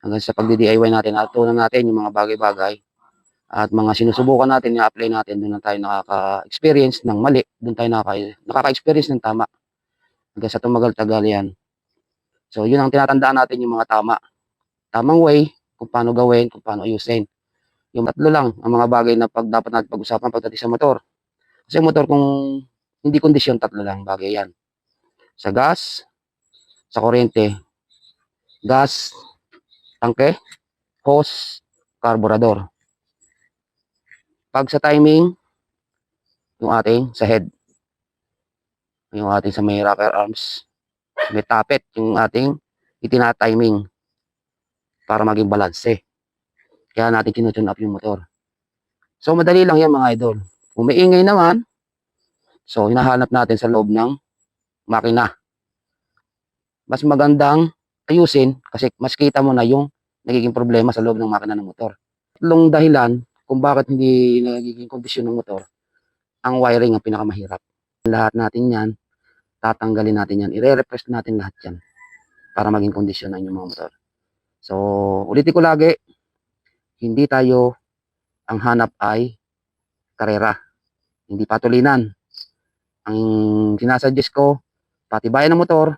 hanggang sa pagdi-DIY natin at tunan natin yung mga bagay-bagay at mga sinusubukan natin, i-apply natin, doon na tayo nakaka-experience ng mali, doon tayo nakaka- nakaka-experience ng tama. Hanggang sa tumagal-tagal yan. So, yun ang tinatandaan natin yung mga tama. Tamang way, kung paano gawin, kung paano ayusin. Yung tatlo lang, ang mga bagay na pag dapat natin pag-usapan pagdating sa motor. Kasi yung motor, kung hindi kondisyon, tatlo lang bagay yan. Sa gas, sa kuryente, gas, tangke, hose, carburetor. Pag sa timing, yung ating sa head. Yung ating sa may rocker arms. May tapet, yung ating itina-timing para maging balanse. Kaya natin tinutune up yung motor. So, madali lang yan mga idol. Kung may ingay naman, so, hinahanap natin sa loob ng makina. Mas magandang ayusin kasi mas kita mo na yung nagiging problema sa loob ng makina ng motor. Tatlong dahilan kung bakit hindi nagiging kondisyon ng motor, ang wiring ang pinakamahirap. Lahat natin yan, tatanggalin natin yan, ire-repress natin lahat yan para maging kondisyon ng inyong mga motor. So, ulitin ko lagi, hindi tayo ang hanap ay karera, hindi patulinan. Ang sinasuggest ko, patibayan ng motor,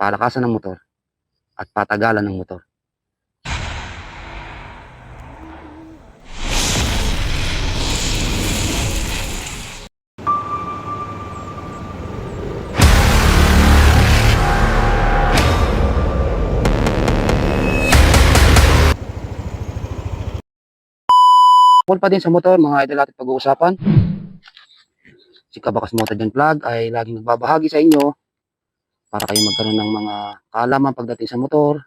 palakasan ng motor, at patagalan ng motor. Tungkol pa din sa motor, mga idol natin pag-uusapan. Si Kabakas Motor Gen Vlog ay laging nagbabahagi sa inyo para kayo magkaroon ng mga kaalaman pagdating sa motor,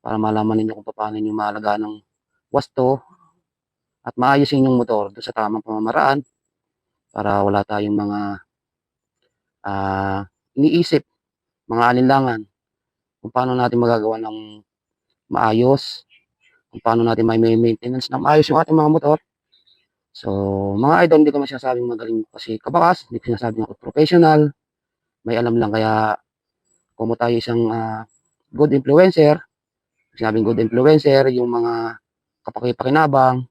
para malaman ninyo kung paano ninyo maalagaan ng wasto at maayos yung motor sa tamang pamamaraan para wala tayong mga ah, iniisip, mga alinlangan kung paano natin magagawa ng maayos kung paano natin may maintenance ng maayos yung ating mga motor. So, mga idol, hindi ko man sinasabing magaling kasi kabakas, hindi ko sinasabing ako professional. May alam lang kaya kung tayo isang ah, good influencer, sinabing good influencer, yung mga kapakipakinabang,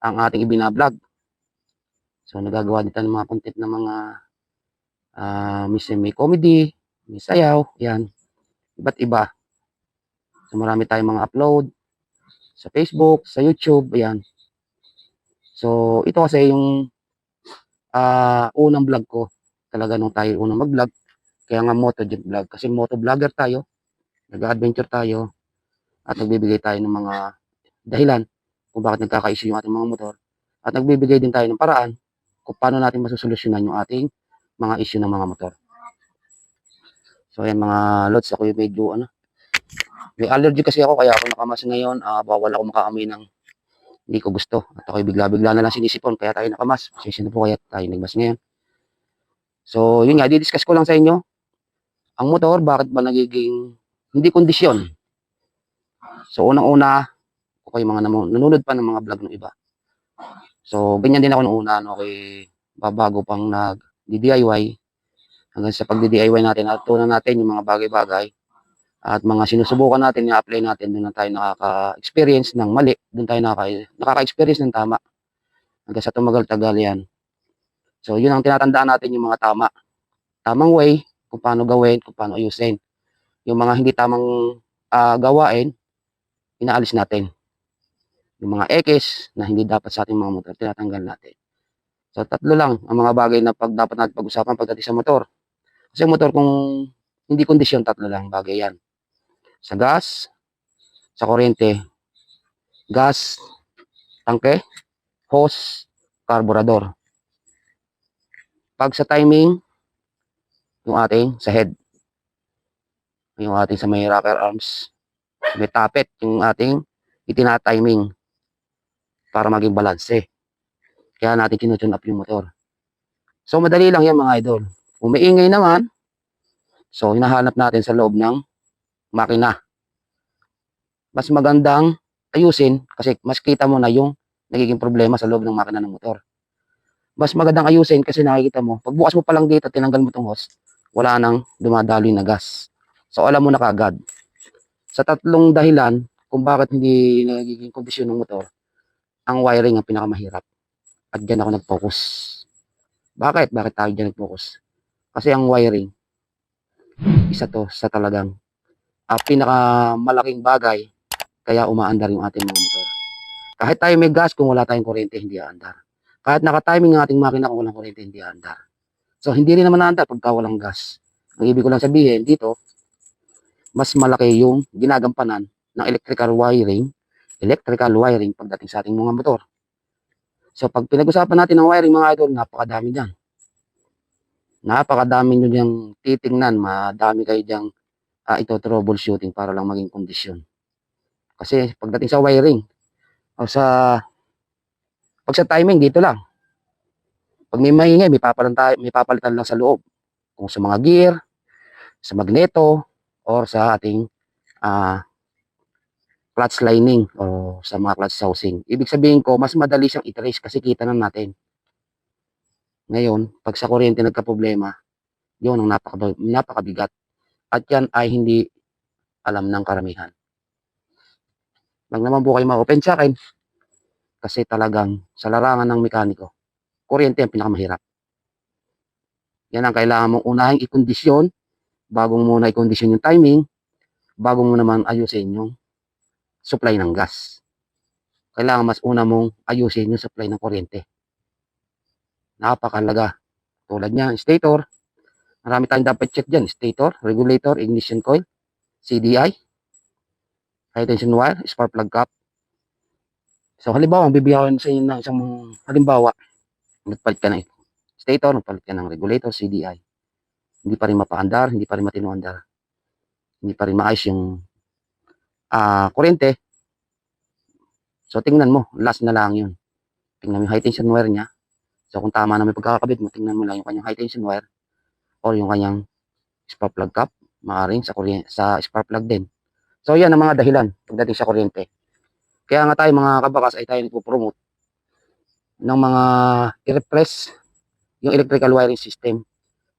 ang ating ibinablog. So, nagagawa din tayo ng mga content ng mga ah minsan may comedy, may sayaw, yan. Iba't iba. So, marami tayong mga upload sa Facebook, sa YouTube, ayan. So, ito kasi yung ah unang vlog ko. Talaga nung tayo unang mag-vlog. Kaya nga motojet vlog. Kasi moto vlogger tayo. Nag-adventure tayo. At nagbibigay tayo ng mga dahilan kung bakit nagkaka-issue yung ating mga motor. At nagbibigay din tayo ng paraan kung paano natin masusolusyonan yung ating mga issue ng mga motor. So, ayan mga lods. Ako yung medyo ano, may allergy kasi ako kaya ako nakamas ngayon. ah bawal ako makaamoy ng hindi ko gusto. At ako bigla-bigla na lang sinisipon kaya tayo nakamas. Pasensya na po kaya tayo nagmas ngayon. So, yun nga, di-discuss ko lang sa inyo. Ang motor, bakit ba nagiging hindi kondisyon? So, unang-una, ako kayo mga nanonood pa ng mga vlog ng iba. So, ganyan din ako noong una, no, kay babago pang nag-DIY. Hanggang sa pagdi-DIY natin, at tunan natin yung mga bagay-bagay at mga sinusubukan natin, i-apply natin, doon na tayo nakaka-experience ng mali, doon tayo nakaka- nakaka-experience ng tama. Hanggang sa tumagal-tagal yan. So, yun ang tinatandaan natin yung mga tama. Tamang way, kung paano gawin, kung paano ayusin. Yung mga hindi tamang ah, gawain, inaalis natin. Yung mga X na hindi dapat sa ating mga motor, tinatanggal natin. So, tatlo lang ang mga bagay na pag dapat natin pag-usapan pagdating sa motor. Kasi yung motor, kung hindi kondisyon, tatlo lang bagay yan sa gas, sa kuryente, gas, tangke, hose, carburetor. Pag sa timing, yung ating sa head, yung ating sa may rocker arms, may tapet, yung ating itina-timing para maging balanse. Kaya natin tinutune up yung motor. So, madali lang yan mga idol. Kung may ingay naman, so, hinahanap natin sa loob ng makina. Mas magandang ayusin kasi mas kita mo na yung nagiging problema sa loob ng makina ng motor. Mas magandang ayusin kasi nakikita mo, pagbukas mo pa lang dito, tinanggal mo tong hose, wala nang dumadaloy na gas. So alam mo na kagad. Sa tatlong dahilan, kung bakit hindi nagiging kondisyon ng motor, ang wiring ang pinakamahirap. At dyan ako nag-focus. Bakit? Bakit tayo dyan nag-focus? Kasi ang wiring, isa to sa talagang uh, pinakamalaking bagay kaya umaandar yung ating mga motor. Kahit tayo may gas, kung wala tayong kuryente, hindi aandar. Kahit naka-timing ang ating makina, kung walang kuryente, hindi aandar. So, hindi rin naman aandar pagka walang gas. Ang ibig ko lang sabihin, dito, mas malaki yung ginagampanan ng electrical wiring, electrical wiring pagdating sa ating mga motor. So, pag pinag-usapan natin ng wiring, mga idol, napakadami dyan. Napakadami nyo diyang titingnan, madami kayo diyang uh, ito troubleshooting para lang maging kondisyon. Kasi pagdating sa wiring, o sa pag sa timing dito lang. Pag may maingay, may papalitan may papalitan lang sa loob. Kung sa mga gear, sa magneto, or sa ating uh, clutch lining o sa mga clutch housing. Ibig sabihin ko, mas madali siyang i-trace kasi kita na natin. Ngayon, pag sa kuryente nagka-problema, yun ang napaka, napakabigat. At yan ay hindi alam ng karamihan. Lang naman po kayo ma-open sa akin kasi talagang sa larangan ng mekaniko, kuryente ang pinakamahirap. Yan ang kailangan mong unahing ikondisyon bago mo muna ikondisyon yung timing, bago mo naman ayusin yung supply ng gas. Kailangan mas una mong ayusin yung supply ng kuryente. Napakalaga. Tulad niya, stator. Marami tayong dapat check dyan. Stator, regulator, ignition coil, CDI, high tension wire, spark plug cap. So halimbawa, bibigyan ko sa inyo ng isang halimbawa, nagpalit ka ng stator, nagpalit ka ng regulator, CDI. Hindi pa rin mapaandar, hindi pa rin matinuandar. Hindi pa rin maayos yung uh, kuryente. So tingnan mo, last na lang yun. Tingnan mo yung high tension wire niya. So kung tama na may pagkakabit mo, tingnan mo lang yung kanyang high tension wire or yung kanyang spark plug cap, maaring sa sa spark plug din. So yan ang mga dahilan pagdating sa kuryente. Kaya nga tayo mga kabakas ay tayo nagpo-promote ng mga i-repress yung electrical wiring system.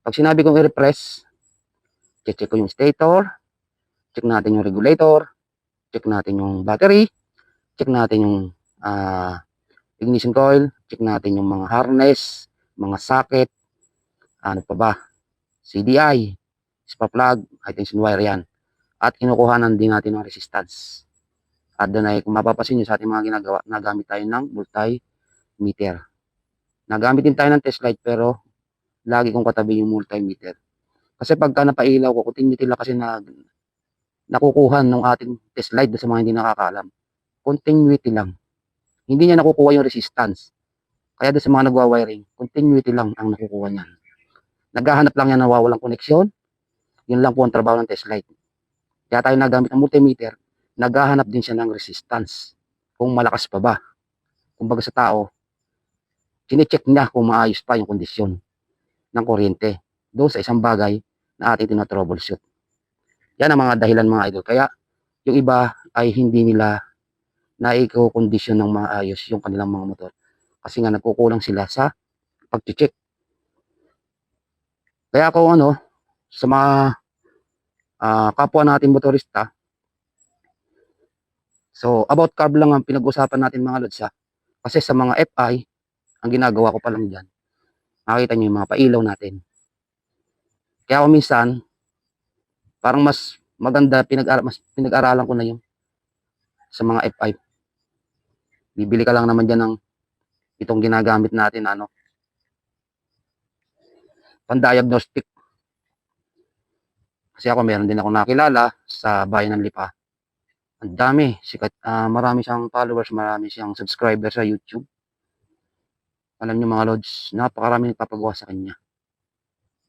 Pag sinabi kong i-repress, check, ko yung stator, check natin yung regulator, check natin yung battery, check natin yung uh, ignition coil, check natin yung mga harness, mga socket, ano pa ba, CDI, spark plug, high tension wire yan. At kinukuhanan din natin ng resistance. At doon ay kung mapapasin nyo sa ating mga ginagawa, nagamit tayo ng multimeter. Nagamit din tayo ng test light pero lagi kong katabi yung multimeter. Kasi pagka napailaw ko, continuity lang kasi na nakukuha ng ating test light sa mga hindi nakakaalam. Continuity lang. Hindi niya nakukuha yung resistance. Kaya doon sa mga nagwa-wiring, continuity lang ang nakukuha niyan. Naghahanap lang yan ng nawawalang koneksyon. Yun lang po ang trabaho ng test light. Kaya tayo nagamit ng multimeter, naghahanap din siya ng resistance. Kung malakas pa ba. Kung baga sa tao, sinecheck niya kung maayos pa yung kondisyon ng kuryente doon sa isang bagay na ating tinatroubleshoot. Yan ang mga dahilan mga idol. Kaya yung iba ay hindi nila naiko-condition ng maayos yung kanilang mga motor. Kasi nga nagkukulang sila sa pag-check. Kaya ako ano, sa mga uh, kapwa natin motorista, so about carb lang ang pinag-usapan natin mga lods ha. Kasi sa mga FI, ang ginagawa ko pa lang dyan, makikita nyo yung mga pailaw natin. Kaya ako minsan, parang mas maganda, pinag mas pinag-aralan ko na yung sa mga F5. Bibili ka lang naman dyan ng itong ginagamit natin, ano, pan-diagnostic. Kasi ako meron din ako nakilala sa bayan ng Lipa. Ang dami, sikat, uh, marami siyang followers, marami siyang subscribers sa YouTube. Alam niyo mga lods, napakarami nagpapagawa sa kanya.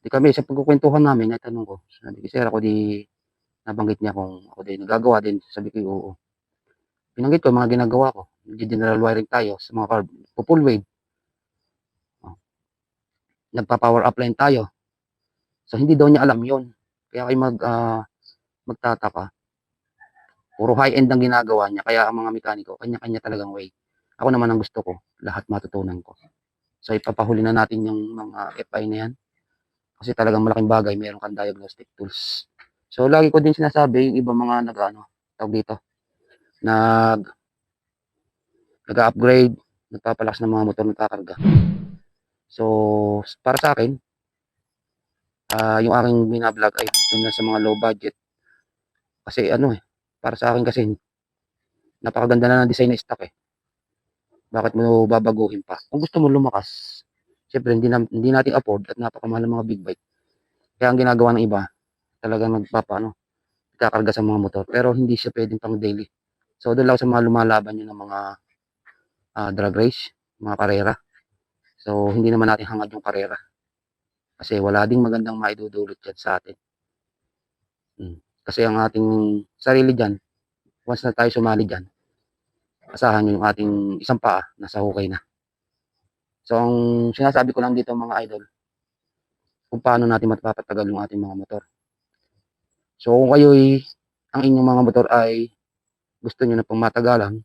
Di kami, sa pagkukwentuhan namin, natanong ko, sabi ko, sir, ako di, nabanggit niya kung ako din nagagawa din. Sabi ko, oo. Pinanggit ko, mga ginagawa ko. General wiring tayo sa mga carb, full wave. Oh. Nagpa-power upline tayo. So, hindi daw niya alam yon Kaya kayo mag, uh, magtataka. Puro high-end ang ginagawa niya. Kaya ang mga mekaniko, kanya-kanya talagang way. Ako naman ang gusto ko, lahat matutunan ko. So ipapahuli na natin yung mga FI na yan. Kasi talagang malaking bagay, meron kang diagnostic tools. So lagi ko din sinasabi yung ibang mga nag-ano, tawag dito, nag nag-upgrade, nagpapalakas ng mga motor nagkakarga. So, para sa akin, ah yung aking binablog ay na sa mga low budget. Kasi ano eh, para sa akin kasi napakaganda na ng design ng stock eh. Bakit mo babaguhin pa? Kung gusto mo lumakas, syempre hindi, na, hindi natin afford at napakamahal ng mga big bike. Kaya ang ginagawa ng iba, talagang nagpapa ano, kakarga sa mga motor. Pero hindi siya pwedeng pang daily. So doon lang sa mga lumalaban yun ng mga ah, drag race, mga karera. So hindi naman natin hangad yung karera. Kasi wala ding magandang maidudulot yan sa atin. Hmm. Kasi ang ating sarili dyan, once na tayo sumali dyan, asahan nyo yung ating isang paa, nasa hukay na. So, ang sinasabi ko lang dito mga idol, kung paano natin mapapatagal yung ating mga motor. So, kung kayo'y, ang inyong mga motor ay gusto nyo na pang matagalan,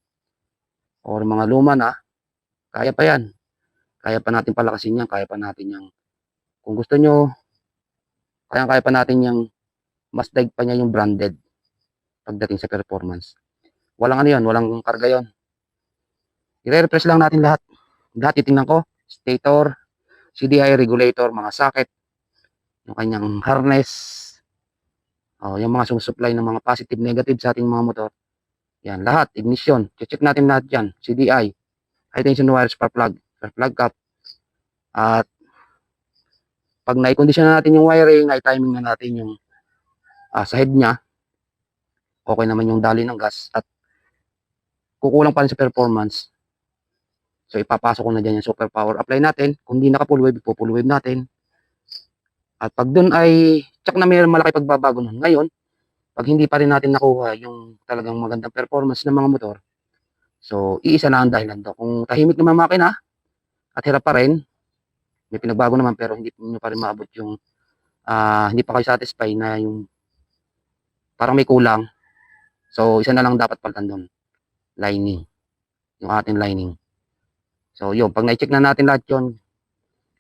or mga luma na, kaya pa yan. Kaya pa natin palakasin yan, kaya pa natin yung, kung gusto nyo, kaya kaya pa natin yung, mas daig pa niya yung branded pagdating sa performance. Walang ano yun, walang karga yun. I-refresh lang natin lahat. Lahat titingnan ko, stator, CDI regulator, mga socket, yung kanyang harness, oh, yung mga sumusupply ng mga positive, negative sa ating mga motor. Yan, lahat, ignition. Check natin lahat yan. CDI, high tension wire, spark plug, spark plug cap. At pag na-condition na natin yung wiring, na-timing na natin yung ah, sa head niya, okay naman yung dali ng gas at kukulang pa rin sa performance. So ipapasok ko na dyan yung super power apply natin. Kung hindi naka full wave, ipo full wave natin. At pag dun ay check na may malaki pagbabago nun. Ngayon, pag hindi pa rin natin nakuha yung talagang magandang performance ng mga motor, so iisa na ang dahilan to. Kung tahimik naman makina at hirap pa rin, may pinagbago naman pero hindi nyo pa rin maabot yung ah, hindi pa kayo satisfy na yung parang may kulang. So, isa na lang dapat palitan doon. Lining. Yung ating lining. So, yun. Pag na-check na natin lahat yun,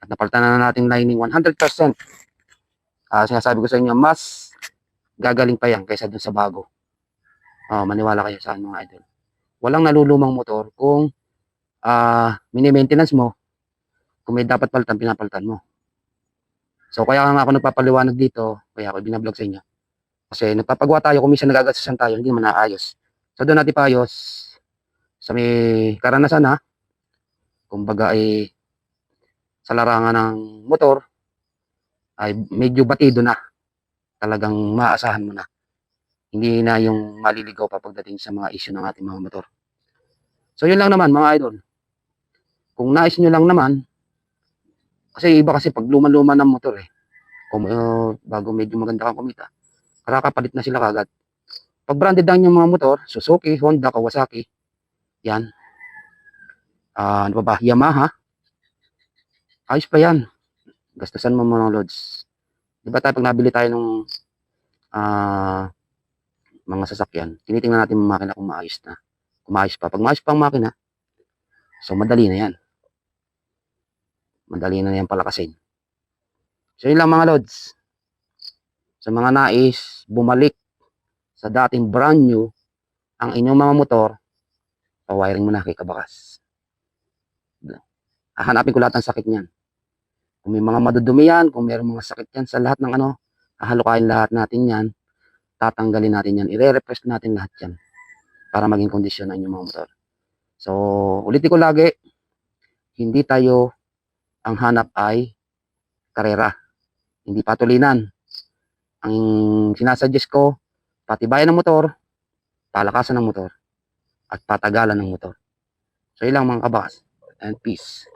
at napalitan na natin lining 100%, ah sinasabi ko sa inyo, mas gagaling pa yan kaysa dun sa bago. Oh, maniwala kayo sa mga idol. Walang nalulumang motor kung ah mini-maintenance mo, kung may dapat palitan, pinapalitan mo. So, kaya nga ako nagpapaliwanag dito, kaya ako binablog sa inyo. Kasi nagpapagawa tayo, kung minsan nagagasasan tayo, hindi naman naayos. So doon natin paayos sa may karanasan ha. Kumbaga ay sa larangan ng motor ay medyo batido na. Talagang maaasahan mo na. Hindi na yung maliligaw pa pagdating sa mga issue ng ating mga motor. So yun lang naman mga idol. Kung nais nyo lang naman, kasi iba kasi pag luma-luma ng motor eh. Kung uh, bago medyo maganda kang kumita, Nakakapalit na sila kagad. Pag branded lang yung mga motor, Suzuki, Honda, Kawasaki, yan. Ah, ano pa ba? Yamaha. Ayos pa yan. Gastusan mo mga loads. Di ba tayo pag nabili tayo ng ah, mga sasakyan, tinitingnan natin yung makina kung maayos na. Kung maayos pa. Pag maayos pa ang makina, so madali na yan. Madali na yan palakasin. So yun lang mga loads sa mga nais bumalik sa dating brand new ang inyong mga motor, pawiring mo na kay Kabakas. Hahanapin ko lahat ng sakit niyan. Kung may mga madudumi yan, kung mayroong mga sakit yan sa lahat ng ano, hahalukain lahat natin yan, tatanggalin natin yan, ire-repress natin lahat yan para maging kondisyon ang inyong mga motor. So, ulitin ko lagi, hindi tayo ang hanap ay karera, hindi patulinan ang sinasuggest ko, patibayan ng motor, palakasan ng motor, at patagalan ng motor. So, ilang mga kabakas. And peace.